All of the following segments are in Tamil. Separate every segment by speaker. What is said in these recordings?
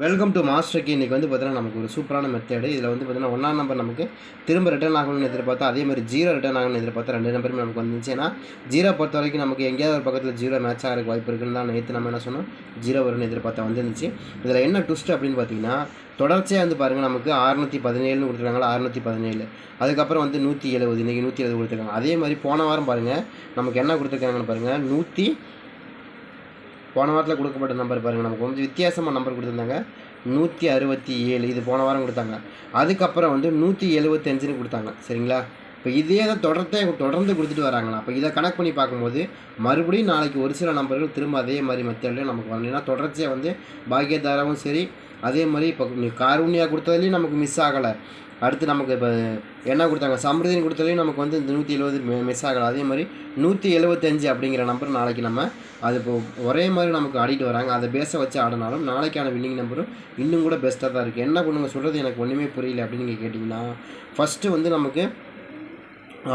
Speaker 1: வெல்கம் டு மாஸ்டருக்கு இன்றைக்கி வந்து பார்த்தீங்கன்னா நமக்கு ஒரு சூப்பரான மெத்தேடு இதில் வந்து பார்த்தீங்கன்னா ஒன்றாம் நம்பர் நமக்கு திரும்ப ரிட்டர்ன் ஆகணும்னு எதிர்பார்த்தா அதே மாதிரி ஜீரோ ரிட்டர்ன் ஆகணும்னு எதிர்பார்த்தா ரெண்டு நம்பருமே நமக்கு வந்துச்சு. ஏன்னா ஜீரோ பொறுத்த வரைக்கும் நமக்கு எங்கேயாவது ஒரு பக்கத்தில் ஜீரோ மேட்ச் ஆகிறதுக்கு வாய்ப்பு இருக்குன்னு தான் நேற்று நம்ம என்ன சொன்னோம்? ஜீரோ வரும்னு எதிர்பார்த்தா வந்துருந்துச்சு. இதில் என்ன ட்விஸ்ட் அப்படின்னு பார்த்தீங்கன்னா தொடர்ச்சியாக வந்து பாருங்கள் நமக்கு அறுநூற்றி பதினேழுன்னு கொடுத்துருக்காங்களா அறுநூற்றி பதினேழு. அதுக்கப்புறம் வந்து நூற்றி எழுபது. இன்றைக்கி நூற்றி எழுபது கொடுத்துருக்காங்க. அதே மாதிரி போன வாரம் பாருங்கள் நமக்கு என்ன கொடுத்துருக்காங்கன்னு பாருங்கள் நூற்றி போன வாரத்தில் கொடுக்கப்பட்ட நம்பர் பாருங்கள் நமக்கு கொஞ்சம் வித்தியாசமாக நம்பர் கொடுத்துருந்தாங்க. நூற்றி அறுபத்தி ஏழு. இது போன வாரம் கொடுத்தாங்க. அதுக்கப்புறம் வந்து நூற்றி எழுபத்தஞ்சுன்னு கொடுத்தாங்க. சரிங்களா? இப்போ இதே தான் தொடர்த்தே தொடர்ந்து கொடுத்துட்டு வராங்களா? அப்போ இதை கணக்கு பண்ணி பார்க்கும்போது மறுபடியும் நாளைக்கு ஒரு சில நம்பர்கள் திரும்ப அதே மாதிரி மெத்தடில் நமக்கு வரணும் ஏன்னா தொடர்ச்சியாக வந்து பாக்கியதாராவும் சரி. அதே மாதிரி இப்போ நீ கொடுத்ததுலேயும் நமக்கு மிஸ் ஆகலை. அடுத்து நமக்கு இப்போ என்ன கொடுத்தாங்க? சமிருதினி கொடுத்தாலையும் நமக்கு வந்து இந்த நூற்றி எழுபது மிஸ் ஆகலாம் அதே மாதிரி நூற்றி எழுபத்தஞ்சு அப்படிங்கிற நம்பர் நாளைக்கு நம்ம அது இப்போ ஒரே மாதிரி நமக்கு ஆடிட்டு வராங்க. அதை பேஸை வச்சு ஆடினாலும் நாளைக்கான வின்னிங் நம்பரும் இன்னும் கூட பெஸ்ட்டாக தான் இருக்குது என்ன பண்ணுங்க சொல்கிறது எனக்கு ஒன்றுமே புரியல அப்படின்னு நீங்கள் கேட்டிங்கன்னா ஃபஸ்ட்டு வந்து நமக்கு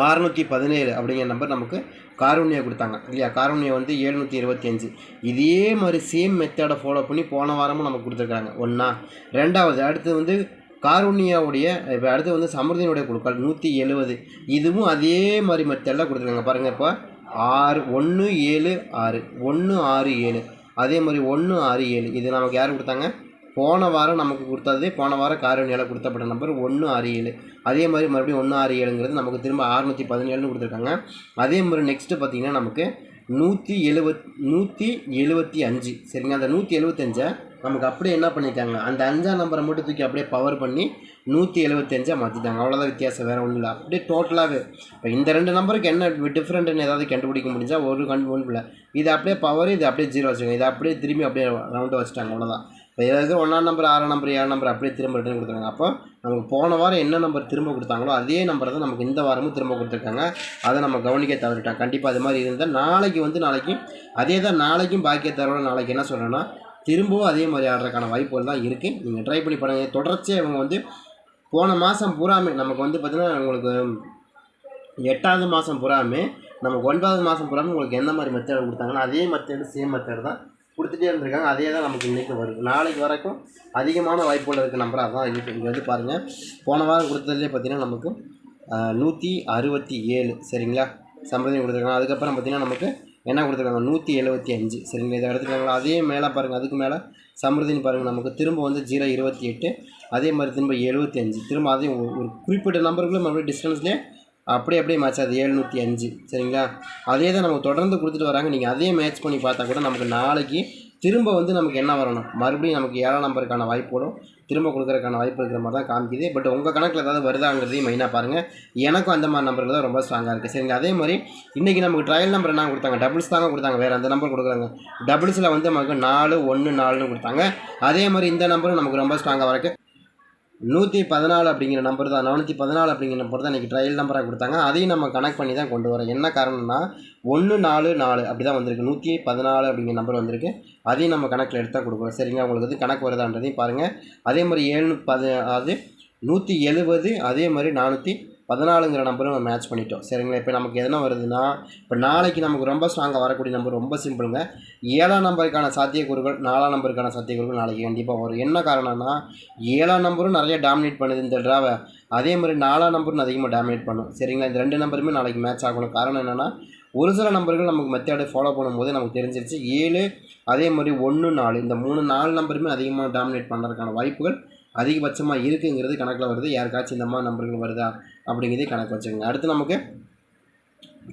Speaker 1: அறுநூற்றி பதினேழு அப்படிங்கிற நம்பர் நமக்கு காரூண்யா கொடுத்தாங்க. இல்லையா? காரூண்யா வந்து ஏழுநூற்றி இருபத்தி அஞ்சு இதே மாதிரி சேம் மெத்தடை ஃபாலோ பண்ணி போன வாரமும் நமக்கு கொடுத்துருக்காங்க. ஒன்றா ரெண்டாவது அடுத்து வந்து காருண்யாவுடைய இப்போ அடுத்து வந்து சமிருதியினுடைய குழுக்கள் நூற்றி எழுபது இதுவும் அதே மாதிரி மெத்தடில் கொடுத்துருக்காங்க. பாருங்கள் இப்போ ஆறு ஒன்று ஏழு ஆறு. ஒன்று ஆறு ஏழு. அதே மாதிரி ஒன்று ஆறு ஏழு. இது நமக்கு யார் கொடுத்தாங்க? போன வாரம் நமக்கு கொடுத்தது போன வாரம் காரணியால் கொடுத்தப்பட்ட நம்பர் ஒன்று ஆறு ஏழு. அதே மாதிரி மறுபடியும் ஒன்று ஆறு ஏழுங்கிறது நமக்கு திரும்ப அறுநூற்றி பதினேழுன்னு கொடுத்துருக்காங்க. அதே மாதிரி நெக்ஸ்ட்டு பார்த்திங்கன்னா நமக்கு நூற்றி எழுபத் நூற்றி எழுபத்தி அஞ்சு. சரிங்க அந்த நூற்றி எழுபத்தஞ்சை நமக்கு அப்படியே என்ன பண்ணிட்டாங்க அந்த அஞ்சாம் நம்பரை மட்டும் தூக்கி அப்படியே பவர் பண்ணி நூற்றி எழுபத்தஞ்சா மாற்றிட்டாங்க அவ்வளோதான் வித்தியாசம் வேறு ஒன்றும் இல்லை. அப்படியே டோட்டலாகவே இப்போ இந்த ரெண்டு நம்பருக்கு என்ன டிஃப்ரெண்ட்டுன்னு ஏதாவது கண்டுபிடிக்க முடிஞ்சால் ஒரு கண்டுபிடிப்பு இல்லை. இது அப்படியே பவர் இது அப்படியே ஜீரோ வச்சுக்கோங்க. இது அப்படியே திரும்பி அப்படியே ரவுண்டாக வச்சுட்டாங்க. அவ்வளோதான் இப்போ ஏதாவது ஒன்றாம் நம்பர் ஆறாம் நம்பர் ஏழாம் நம்பர் அப்படியே திரும்ப ரிட்டர்ன் கொடுத்துருக்காங்க. அப்போ நமக்கு போன வாரம் என்ன நம்பர் திரும்ப கொடுத்தாங்களோ அதே நம்பரை தான் நமக்கு இந்த வாரமும் திரும்ப கொடுத்துருக்காங்க. அதை நம்ம கவனிக்க தவறிட்டோம். கண்டிப்பாக அது மாதிரி இருந்தால் நாளைக்கு வந்து நாளைக்கு அதே தான் நாளைக்கும் பாக்கிய தரோட நாளைக்கு என்ன சொல்கிறேன்னா திரும்பவும் அதே மாதிரி ஆடுறதுக்கான வாய்ப்புகள் தான் இருக்குது நீங்கள் ட்ரை பண்ணி பாருங்கள் தொடர்ச்சியாக இவங்க வந்து போன மாதம் பூராமே நமக்கு வந்து பார்த்திங்கன்னா உங்களுக்கு எட்டாவது மாதம் பூராமே நமக்கு ஒன்பதாவது மாதம் பூராமே உங்களுக்கு எந்த மாதிரி மெத்தட் கொடுத்தாங்கன்னா அதே மெத்தேடு சேம் மெத்தேடு தான் கொடுத்துட்டே இருந்திருக்காங்க. அதே தான் நமக்கு இன்றைக்கி வருது. நாளைக்கு வரைக்கும் அதிகமான வாய்ப்புகள் இருக்க நம்பராக தான் இருக்குது இங்கே வந்து பாருங்கள் போன வாரம் கொடுத்ததுலேயே பார்த்தீங்கன்னா நமக்கு நூற்றி அறுபத்தி ஏழு. சரிங்களா? சம்பிரதாயம் கொடுத்துருக்காங்க. அதுக்கப்புறம் பார்த்திங்கன்னா நமக்கு என்ன கொடுத்துருக்காங்க? நூற்றி எழுபத்தி அஞ்சு. சரிங்களா இதை எடுத்துக்காங்களா அதே மேலே பாருங்கள் அதுக்கு மேலே சமிருதின்னு பாருங்கள் நமக்கு திரும்ப வந்து ஜீரோ இருபத்தி எட்டு அதே மாதிரி திரும்ப எழுபத்தி அஞ்சு. திரும்ப அதையும் ஒரு ஒரு குறிப்பிட்ட நம்பருக்குள்ளே மறுபடியும் டிஸ்டன்ஸ்லேயே அப்படியே அப்படியே மேட்ச் ஆகுது. எழுநூற்றி அஞ்சு. சரிங்களா? அதே தான் நமக்கு தொடர்ந்து கொடுத்துட்டு வராங்க. நீங்கள் அதே மேட்ச் பண்ணி பார்த்தா கூட நமக்கு நாளைக்கு திரும்ப வந்து நமக்கு என்ன வரணும்? மறுபடியும் நமக்கு ஏழாம் நம்பருக்கான வாய்ப்போடும் திரும்ப கொடுக்குறதுக்கான வாய்ப்பு இருக்கிற மாதிரி தான் காமிக்குது. பட் உங்கள் கணக்கில் ஏதாவது வருதாங்கிறதையும் மெயினாக பாருங்கள் எனக்கும் அந்த மாதிரி நம்பர்கள் தான் ரொம்ப ஸ்ட்ராங்காக இருக்குது சரிங்க அதே மாதிரி இன்றைக்கி நமக்கு ட்ரையல் நம்பர் என்ன கொடுத்தாங்க? டபுள்ஸ் தாங்க கொடுத்தாங்க. வேறு அந்த நம்பர் கொடுக்குறாங்க டபுள்ஸில் வந்து நமக்கு நாலு ஒன்று நாலுன்னு கொடுத்தாங்க. அதே மாதிரி இந்த நம்பரும் நமக்கு ரொம்ப ஸ்ட்ராங்காக வரக்கு. நூற்றி பதினாலு அப்படிங்கிற நம்பர் தான் நானூற்றி பதினாலு அப்படிங்கிற நம்பர் தான் இன்றைக்கி ட்ரையல் நம்பராக கொடுத்தாங்க. அதையும் நம்ம கனெக்ட் பண்ணி தான் கொண்டு வரோம். என்ன காரணம்னா ஒன்று நாலு நாலு அப்படி தான் வந்திருக்கு. நூற்றி பதினாலு அப்படிங்கிற நம்பர் வந்திருக்கு. அதையும் நம்ம கணக்கில் எடுத்தால் கொடுக்குறோம் சரிங்க உங்களுக்கு வந்து கணக்கு வருதான்றதையும் பாருங்கள் அதே மாதிரி ஏழு பது அது நூற்றி எழுபது அதே மாதிரி நானூற்றி பதினாலுங்கிற நம்பரும் நம்ம மேட்ச் பண்ணிட்டோம். சரிங்களா? இப்போ நமக்கு எதனா வருதுன்னா இப்போ நாளைக்கு நமக்கு ரொம்ப ஸ்ட்ராங்காக வரக்கூடிய நம்பர் ரொம்ப சிம்பிளுங்க ஏழாம் நம்பருக்கான சாத்தியக்கூறுகள் நாலாம் நம்பருக்கான சாத்தியக்கூறுகள் நாளைக்கு கண்டிப்பாக வரும். என்ன காரணம்னா ஏழாம் நம்பரும் நிறைய டாமினேட் பண்ணுது இந்த ட்ராவை அதே மாதிரி நாலாம் நம்பரும் அதிகமாக டாமினேட் பண்ணும். சரிங்களா? இந்த ரெண்டு நம்பருமே நாளைக்கு மேட்ச் ஆகணும். காரணம் என்னென்னா ஒரு சில நம்பர்கள் நமக்கு மெத்தேடு ஃபாலோ பண்ணும்போது நமக்கு தெரிஞ்சிருச்சு. ஏழு அதே மாதிரி ஒன்று நாலு. இந்த மூணு நாலு நம்பருமே அதிகமாக டாமினேட் பண்ணுறதுக்கான வாய்ப்புகள் அதிகபட்சமாக இருக்குங்கிறது கணக்கில் வருது. யாருக்காச்சும் இந்த மாதிரி நம்பர்கள் வருதா அப்படிங்கிறதே கணக்கு வச்சுக்கோங்க. அடுத்து நமக்கு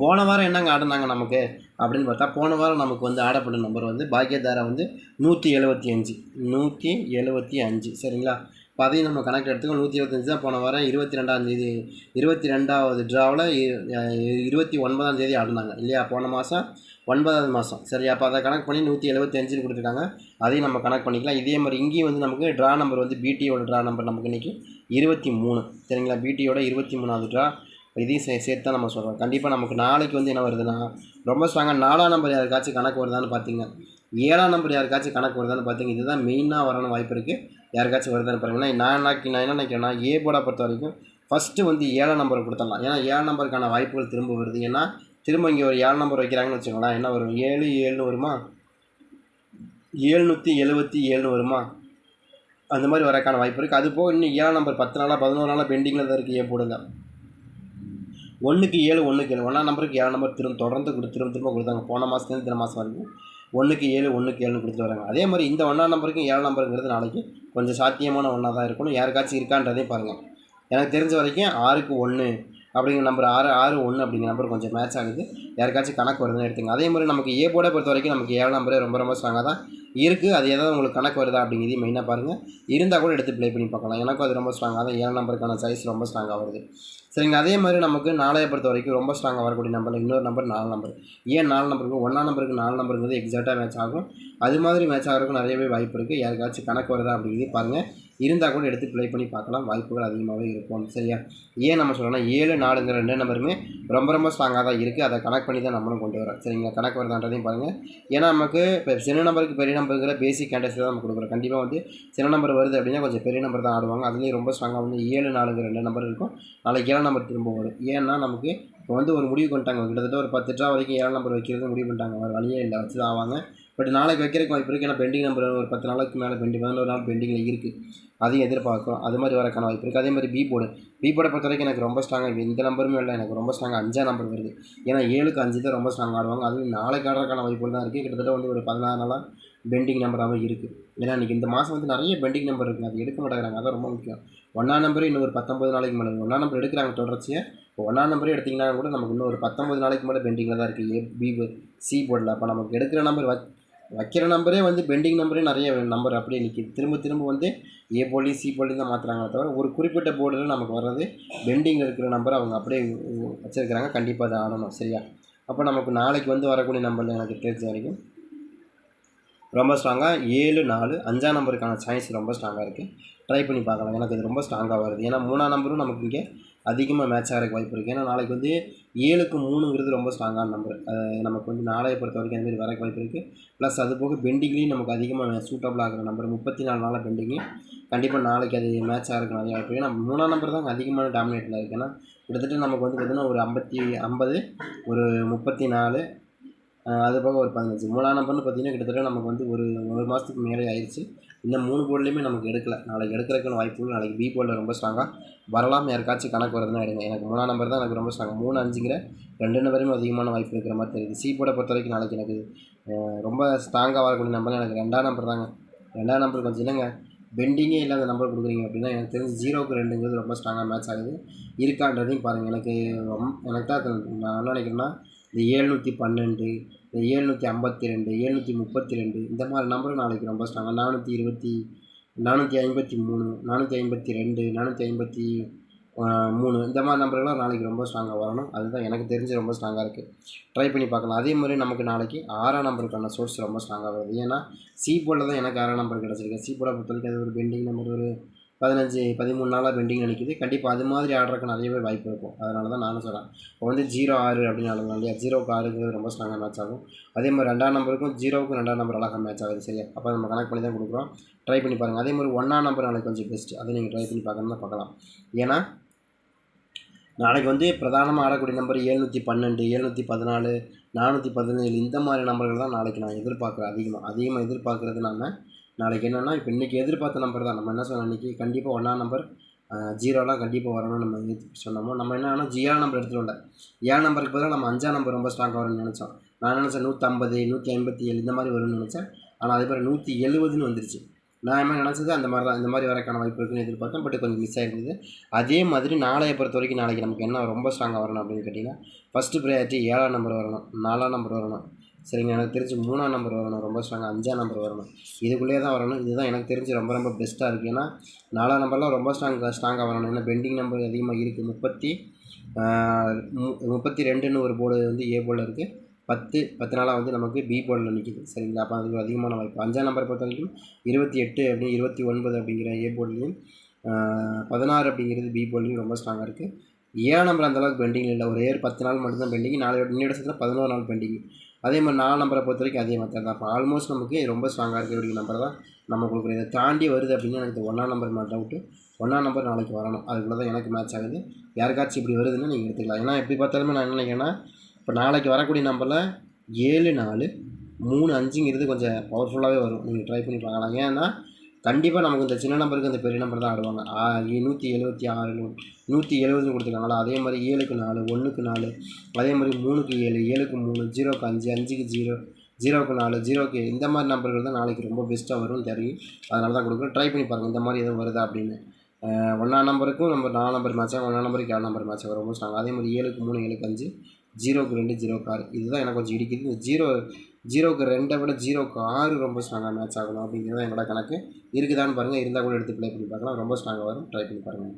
Speaker 1: போன வாரம் என்னங்க ஆடினாங்க நமக்கு? அப்படின்னு பார்த்தா போன வாரம் நமக்கு வந்து ஆடப்பட்ட நம்பர் வந்து பாக்கியதாரா வந்து நூற்றி எழுபத்தி அஞ்சு. நூற்றி எழுபத்தி அஞ்சு. சரிங்களா? இப்போ அதையும் நம்ம கணக்கு எடுத்துக்கோ நூற்றி இருபத்தஞ்சி தான் போன வாரம் இருபத்தி ரெண்டாம் தேதி இருபத்தி ரெண்டாவது ட்ராவில் இருபத்தி ஒன்பதாம் தேதி ஆடினாங்க. இல்லையா? போன மாதம் ஒன்பதாவது மாதம் சரி அப்போ அதை கணக்கு பண்ணி நூற்றி எழுபத்தஞ்சுன்னு கொடுத்துருக்காங்க. அதையும் நம்ம கணக்கு பண்ணிக்கலாம். இதே மாதிரி இங்கேயும் வந்து நமக்கு ட்ரா நம்பர் வந்து பிடியோட ட்ரா நம்பர் நமக்கு இன்றைக்கி இருபத்தி மூணு. சரிங்களா? பிடியோட இருபத்தி மூணாவது ட்ரா இதையும் சே சேர்த்து தான் நம்ம சொல்கிறோம் கண்டிப்பாக நமக்கு நாளைக்கு வந்து என்ன வருதுன்னா ரொம்ப ஸ்ட்ராங்காக நாலாம் நம்பர் யாருக்காச்சும் கணக்கு வருதான்னு பார்த்தீங்க ஏழாம் நம்பர் யாருக்காச்சும் கணக்கு வருதான்னு பார்த்தீங்க இதுதான் மெயினாக வரணும் வாய்ப்பு இருக்குது யாருக்காச்சும் வருதான்னு பாருங்கன்னா நான் என்ன நான் என்ன நினைக்கிறேன்னா ஏ போர்டை பொறுத்த வரைக்கும் ஃபஸ்ட்டு வந்து ஏழாம் நம்பர் கொடுத்துடலாம். ஏன்னா ஏழாம் நம்பருக்கான வாய்ப்புகள் திரும்ப வருது. ஏன்னா திரும்ப இங்கே ஒரு ஏழு நம்பர் வைக்கிறாங்கன்னு வச்சுக்கோங்களேன். என்ன வரும்? ஏழு ஏழுன்னு வருமா? ஏழ்நூற்றி எழுபத்தி ஏழுன்னு வருமா? அந்த மாதிரி வரக்கான வாய்ப்பு இருக்குது அது போக இன்னும் ஏழு நம்பர் பத்து நாளாக பதினோரு நாளாக பெண்டிங்கில் தான் இருக்குது ஏ போடுங்க? ஒன்றுக்கு ஏழு ஒன்றுக்கு ஏழு. ஒன்றாம் நம்பருக்கு ஏழு நம்பர் திரும்ப தொடர்ந்து கொடு திரும்ப திரும்ப கொடுத்தாங்க. போன மாதத்துலேருந்து இந்த மாதம் வரைக்கும். ஒன்றுக்கு ஏழு ஒன்றுக்கு ஏழுன்னு கொடுத்துட்டு வராங்க. அதே மாதிரி இந்த ஒன்றாம் நம்பருக்கும் ஏழு நம்பருங்கிறது நாளைக்கு கொஞ்சம் சாத்தியமான ஒன்றாக தான் இருக்கணும். யாருக்காச்சும் இருக்கான்றதே பாருங்கள் எனக்கு தெரிஞ்ச வரைக்கும் ஆறுக்கு ஒன்று அப்படிங்கிற நம்பர் ஆறு ஆறு ஒன்று அப்படிங்கிற நம்பர் கொஞ்சம் மேட்ச் ஆகுது. யாருக்காச்சும் கணக்கு வருதுன்னு எடுத்துங்க. அதே மாதிரி நமக்கு ஏ போர்டை பொறுத்த வரைக்கும் நமக்கு ஏழு நம்பரே ரொம்ப ரொம்ப ஸ்ட்ராங்காக தான் இருக்குது அது ஏதாவது உங்களுக்கு கணக்கு வருதா அப்படிங்கிறதையும் மெயினாக பாருங்கள் இருந்தால் கூட எடுத்து ப்ளே பண்ணி பார்க்கலாம். எனக்கும் அது ரொம்ப ஸ்ட்ராங்காக தான் ஏழு நம்பருக்கான சைஸ் ரொம்ப ஸ்ட்ராங்காக வருது. சரிங்க அதே மாதிரி நமக்கு நாளைய பொறுத்த வரைக்கும் ரொம்ப ஸ்ட்ராங்காக வரக்கூடிய நம்பர் இன்னொரு நம்பர் நாலு நம்பர் ஏன் நாலு நம்பருக்கு ஒன்றாம் நம்பருக்கு நாலு நம்பருங்கிறது எக்ஸாக்டாக மேட்ச் ஆகும். அது மாதிரி மேட்ச் ஆகிறதுக்கு நிறையவே வாய்ப்பு இருக்குது யாருக்காச்சும் கணக்கு வருதா அப்படிங்கிறதையும் பாருங்கள் இருந்தால் கூட எடுத்து ப்ளே பண்ணி பார்க்கலாம். வாய்ப்புகள் அதிகமாகவே இருக்கும். சரியா? ஏன் நம்ம சொல்லணும்னா ஏழு நாலுங்கிற ரெண்டு நம்பருமே ரொம்ப ரொம்ப ஸ்ட்ராங்காக தான் இருக்குது அதை கனெக்ட் பண்ணி தான் நம்மளும் கொண்டு வரோம். சரிங்களா? கணக்கு வருதான்றதையும் பாருங்கள் ஏன்னா நமக்கு இப்போ சின்ன நம்பருக்கு பெரிய நம்பருங்கிற பேசிக் கேண்டஸ் தான் நம்ம கொடுக்குறோம். கண்டிப்பாக வந்து சின்ன நம்பர் வருது அப்படின்னா கொஞ்சம் பெரிய நம்பர் தான் ஆடுவாங்க. அதுலேயும் ரொம்ப ஸ்ட்ராங்காக வந்து ஏழு நாலுங்கிற ரெண்டு நம்பர் இருக்கும். நாளைக்கு ஏழு நம்பர் திரும்ப வரும். ஏன்னா நமக்கு இப்போ வந்து ஒரு முடிவு பண்ணிட்டாங்க கிட்டத்தட்ட ஒரு பத்து ரூபா வரைக்கும் ஏழு நம்பர் வைக்கிறது முடிவு பண்ணிட்டாங்க. வேறு வழியே இல்லை. வச்சு தான் ஆவாங்க. பட் நாளைக்கு வைக்கிறதுக்கு வாய்ப்பு இருக்குது ஏன்னா பெண்டிங் நம்பர் ஒரு பத்து நாளைக்கு மேலே பெண்டிங் பதினோரு நாள் பெண்டிங்கில் இருக்குது அதையும் எதிர்பார்க்கும் அது மாதிரி வரக்கான வாய்ப்பு இருக்குது அதே மாதிரி பி போர்டு பி போர்டை பொறுத்த வரைக்கும் எனக்கு ரொம்ப ஸ்ட்ராங்காக இந்த நம்பருமே இல்லை. எனக்கு ரொம்ப ஸ்ட்ராங்காக அஞ்சாம் நம்பர் வருது. ஏன்னா ஏழுக்கு அஞ்சு தான் ரொம்ப ஸ்ட்ராங் ஆடுவாங்க. அதுவும் நாளைக்கு ஆடுறதுக்கான வாய்ப்புகள் தான் இருக்குது கிட்டத்தட்ட வந்து ஒரு பதினாறு நாளாக பெண்டிங் நம்பராகவே இருக்குது ஏன்னா இன்றைக்கி இந்த மாதம் வந்து நிறைய பெண்டிங் நம்பர் இருக்குது அது எடுக்க மாட்டேங்கிறாங்க. அதான் ரொம்ப முக்கியம். ஒன்றாம் நம்பரே இன்னும் ஒரு பத்தொம்பது நாளைக்கு மேலே ஒன்றாம் நம்பர் எடுக்கிறாங்க தொடர்ச்சியாக இப்போ ஒன்றாம் நம்பரே எடுத்திங்கன்னா கூட நமக்கு இன்னும் ஒரு பத்தொம்பது நாளைக்கு மேலே பெண்டிங்கில் தான் இருக்குது ஏ பி சி போர்டில் அப்போ நமக்கு எடுக்கிற நம்பர் வ வைக்கிற நம்பரே வந்து பெண்டிங் நம்பரே நிறைய நம்பர் அப்படியே நிற்கிது திரும்ப திரும்ப வந்து ஏ போலி சி போலி தான் மாற்றுறாங்களே தவிர ஒரு குறிப்பிட்ட போர்டில் நமக்கு வர்றது பெண்டிங்கில் இருக்கிற நம்பர் அவங்க அப்படியே வச்சுருக்கிறாங்க. கண்டிப்பாக அதை ஆடணும் சரியா? அப்போ நமக்கு நாளைக்கு வந்து வரக்கூடிய நம்பரில் எனக்கு தெரிஞ்ச வரைக்கும். ரொம்ப ஸ்ட்ராங்காக ஏழு நாலு அஞ்சாம் நம்பருக்கான சாய்ஸ் ரொம்ப ஸ்ட்ராங்காக இருக்குது ட்ரை பண்ணி பார்க்கலாம். எனக்கு இது ரொம்ப ஸ்ட்ராங்காக வருது. ஏன்னா மூணாம் நம்பரும் நமக்கு இங்கே அதிகமாக மேட்ச் ஆகிறதுக்கு வாய்ப்பு இருக்குது ஏன்னா நாளைக்கு வந்து ஏழுக்கு மூணுங்கிறது ரொம்ப ஸ்ட்ராங்கான நம்பர் நமக்கு வந்து நாளையை பொறுத்த வரைக்கும் அந்தமாதிரி வரக்கு வாய்ப்பு இருக்குது ப்ளஸ் அது போக பெண்டிங்லேயும் நமக்கு அதிகமாக சூட்டபிள் ஆகிற நம்பர் முப்பத்தி நாலு நாளாக பெண்டிங்கு கண்டிப்பாக நாளைக்கு அது மேட்ச் ஆகிறதுக்கு நிறைய வாய்ப்பு ஏன்னா மூணாம் நம்பர் தான் அதிகமான டாமினேட்டில் இருக்குது ஏன்னா கிட்டத்தட்ட நமக்கு வந்து பார்த்திங்கன்னா ஒரு ஐம்பத்தி ஐம்பது ஒரு முப்பத்தி நாலு அது போக ஒரு பதினஞ்சு. மூணாம் நம்பர்னு பார்த்தீங்கன்னா கிட்டத்தட்ட நமக்கு வந்து ஒரு ஒரு மாதத்துக்கு மேலே ஆயிடுச்சு இந்த மூணு போர்டுலையுமே நமக்கு எடுக்கல. நாளைக்கு எடுக்கிறதுக்கான வாய்ப்புகள் நாளைக்கு பி போர்டில் ரொம்ப ஸ்ட்ராங்காக வரலாம். யாருக்காச்சும் கணக்கு வருதுன்னா எடுங்க. எனக்கு மூணாம் நம்பர் தான் எனக்கு ரொம்ப ஸ்ட்ராங் மூணு அஞ்சுங்கிற ரெண்டு நம்பருமே அதிகமான வாய்ப்பு இருக்கிற மாதிரி தெரியுது. சி போர்டை பொறுத்த வரைக்கும் நாளைக்கு எனக்கு ரொம்ப ஸ்ட்ராங்காக வரக்கூடிய நம்பர் எனக்கு ரெண்டாம் நம்பர் தாங்க. ரெண்டாம் நம்பர் கொஞ்சம் இல்லைங்க. பெண்டிங்கே இல்லாத நம்பர் கொடுக்குறீங்க அப்படின்னா எனக்கு தெரிஞ்சு ஜீரோக்கு ரெண்டுங்கிறது ரொம்ப ஸ்ட்ராங்காக மேட்ச் ஆகுது. இருக்கான்றதையும் பாருங்கள் எனக்கு ரொம்ப எனக்கு தான் நான் என்ன நினைக்கிறேன்னா இந்த ஏழ்நூற்றி பன்னெண்டு இந்த ஏழ்நூற்றி ஐம்பத்தி ரெண்டு ஏழ்நூற்றி முப்பத்தி ரெண்டு இந்த மாதிரி நம்பரும் நாளைக்கு ரொம்ப ஸ்ட்ராங்காக நானூற்றி இருபத்தி நானூற்றி ஐம்பத்தி மூணு நானூற்றி ஐம்பத்தி ரெண்டு நானூற்றி ஐம்பத்தி மூணு இந்த மாதிரி நம்பர்கள்லாம் நாளைக்கு ரொம்ப ஸ்ட்ராங்காக வரணும். அதுதான் எனக்கு தெரிஞ்சு ரொம்ப ஸ்ட்ராங்காக இருக்குது ட்ரை பண்ணி பார்க்கலாம். அதே மாதிரி நமக்கு நாளைக்கு ஆறாம் நம்பருக்கான சோர்ஸ் ரொம்ப ஸ்ட்ராங்காக வருது. ஏன்னா சி போர்டில் தான் எனக்கு ஆறாம் நம்பர் கிடச்சிருக்கு. சி போர்டை பொறுத்த வரைக்கும் அது ஒரு பெண்டிங் நம்பர் ஒரு பதினஞ்சு பதிமூணு நாளாக பெண்டிங் நினைக்குது கண்டிப்பாக அது மாதிரி ஆடுறதுக்கு நிறையவே வாய்ப்பு இருக்கும். அதனால தான் நானும் சொல்கிறேன் இப்போ வந்து ஜீரோ ஆறு அப்படின்னு ஆளுங்க இல்லையா? ஜீரோக்கு ஆறுங்கிறது ரொம்ப ஸ்ட்ராங்காக மேட்ச் ஆகும். அதே மாதிரி ரெண்டாம் நம்பருக்கும் ஜீரோவுக்கும் ரெண்டாம் நம்பர் அழகாக மேட்ச் ஆகுது. சரியா? அப்போ நம்ம கனெக்ட் பண்ணி தான் கொடுக்குறோம். ட்ரை பண்ணி பாருங்கள் அதே மாதிரி ஒன்றாம் நம்பர் நாளைக்கு கொஞ்சம் பெஸ்ட் அதை நீங்கள் ட்ரை பண்ணி பார்க்கணும்னா பார்க்கலாம். ஏன்னா நாளைக்கு வந்து பிரதானமாக ஆடக்கூடிய நம்பர் ஏழ்நூற்றி பன்னெண்டு ஏழ்நூற்றி பதினாலு நானூற்றி பதினேழு இந்த மாதிரி நம்பர்கள் தான் நாளைக்கு நான் எதிர்பார்க்குறேன் அதிகமாக அதிகமாக எதிர்பார்க்குறது நான் நாளைக்கு என்னென்னா இப்போ இன்றைக்கி எதிர்பார்த்த நம்பர் தான். நம்ம என்ன சொன்னோம் இன்றைக்கி கண்டிப்பாக ஒன்றாம் நம்பர் ஜீரோலாம் கண்டிப்பாக வரணும்னு நம்ம சொன்னோமோ நம்ம என்ன ஜியா நம்பர் எடுத்துகிட்டு வரல ஏழு நம்பருக்கு பதிலாக நம்ம அஞ்சாம் நம்பர் ரொம்ப ஸ்ட்ராங்காக வரும்னு நினச்சோம். நான் நினச்சேன் நூற்றம்பது நூற்றி ஐம்பத்தி ஏழு இந்த மாதிரி வரும்னு நினச்சேன். ஆனால் அதே மாதிரி நூற்றி எழுபதுன்னு வந்துருச்சு. நான் என்ன நினச்சது அந்த மாதிரி தான் இந்த மாதிரி வரக்கான வாய்ப்பு இருக்குன்னு எதிர்பார்த்தேன். பட் கொஞ்சம் மிஸ் ஆகிருந்தது அதே மாதிரி நாளையை பொறுத்த வரைக்கும் நாளைக்கு நமக்கு என்ன ரொம்ப ஸ்ட்ராங்காக வரணும் அப்படின்னு கேட்டிங்கன்னா ஃபஸ்ட்டு ப்ரையாரிட்டி ஏழாம் நம்பர் வரணும் நாலாம் நம்பர் வரணும். சரிங்க எனக்கு தெரிஞ்சு மூணாம் நம்பர் வரணும். ரொம்ப ஸ்ட்ராங்காக அஞ்சாம் நம்பர் வரணும். இதுக்குள்ளேயே தான் வரணும். இதுதான் எனக்கு தெரிஞ்சு ரொம்ப ரொம்ப பெஸ்ட்டாக இருக்குது ஏன்னா நாலாம் நம்பர்லாம் ரொம்ப ஸ்ட்ராங்காக ஸ்ட்ராங்காக வரணும். ஏன்னா பெண்டிங் நம்பர் அதிகமாக இருக்குது முப்பத்தி முப்பத்தி ரெண்டுன்னு ஒரு போர்டு வந்து ஏ போர்டில் இருக்குது பத்து பத்து நாளாக வந்து நமக்கு பி போர்டில் நிற்கிது சரிங்களா? அப்போ அதுக்கு அதிகமான வாய்ப்பு. அஞ்சாம் நம்பர் பொறுத்த வரைக்கும் இருபத்தி எட்டு அப்படி இருபத்தி ஒன்பது அப்படிங்கிற ஏ போர்ட்லேயும் பதினாறு அப்படிங்கிறது பி போர்ட்லேயும் ரொம்ப ஸ்ட்ராங்காக இருக்குது ஏழாம் நம்பர் அந்தளவுக்கு பெண்டிங் இல்லை. ஒரு ஏர் பத்து நாள் மட்டும்தான் பெண்டிங் நாலு இன்னொரு இடத்துல பதினோரு நாள் பெண்டிங் அதே மாதிரி நாலு நம்பரை பொறுத்த வரைக்கும் அதே மாதிரி தான். அப்போ ஆல்மோஸ்ட் நமக்கு ரொம்ப ஸ்ட்ராங்காக இருக்கக்கூடிய நம்பர் தான் நம்ம கொடுக்குறோம் இதை தாண்டி வருது அப்படின்னு எனக்கு ஒன்றாம் நம்பர் மேலே டவுட்டு ஒன்றாம் நம்பர் நாளைக்கு வரணும். அதுக்குள்ளே தான் எனக்கு மேட்ச் ஆகுது. யாருக்காச்சும் இப்படி வருதுன்னு நீங்கள் எடுத்துக்கலாம். ஏன்னா எப்படி பார்த்தாலுமே நான் என்ன நினைக்கிறேன்னா இப்போ நாளைக்கு வரக்கூடிய நம்பரில் ஏழு நாலு மூணு அஞ்சுங்கிறது கொஞ்சம் பவர்ஃபுல்லாகவே வரும். நீங்கள் ட்ரை பண்ணி பார்க்கலாம். ஏன்னா கண்டிப்பாக நமக்கு இந்த சின்ன நம்பருக்கு இந்த பெரிய நம்பர் தான் ஆடுவாங்க. ஆ நூற்றி எழுபத்தி ஆறு நூற்றி எழுபதுன்னு கொடுத்துருக்காங்களா? அதே மாதிரி ஏழுக்கு நாலு ஒன்றுக்கு நாலு அதே மாதிரி மூணுக்கு ஏழு ஏழுக்கு மூணு ஜீரோக்கு அஞ்சு அஞ்சுக்கு ஜீரோ ஜீரோக்கு நாலு ஜீரோக்கு இந்த மாதிரி நம்பர்கள் தான் நாளைக்கு ரொம்ப பெஸ்ட்டாக வரும்னு தெரியும். அதனால தான் கொடுக்குறோம். ட்ரை பண்ணி பாருங்கள் இந்த மாதிரி எதுவும் வருதா அப்படின்னு. ஒன்றாம் நம்பருக்கும் நம்ம நாலு நம்பர் மேட்சாக ஒன்றாம் நம்பருக்கு ஏழு நம்பர் மேட்ச் வரும். ரொம்ப ஸ்ட்ராங் அதே மாதிரி ஏழுக்கு மூணு ஏழுக்கு அஞ்சு ஜீரோக்கு ரெண்டு ஜீரோக்கு ஆறு. இதுதான் எனக்கு கொஞ்சம் இடிக்குது. இந்த ஜீரோ ஜீரோக்கு ரெண்டை விட ஜீரோக்கு ஆறு ரொம்ப ஸ்ட்ராங்காக மேட்ச் ஆகணும் அப்படிங்கிறது தான் என்னோட கணக்கு. இருக்குதான்னு பாருங்கள் இருந்தால் கூட எடுத்து ப்ளே பண்ணி பார்க்கலாம். ரொம்ப ஸ்ட்ராங்காக வரும். ட்ரை பண்ணி பாருங்கள்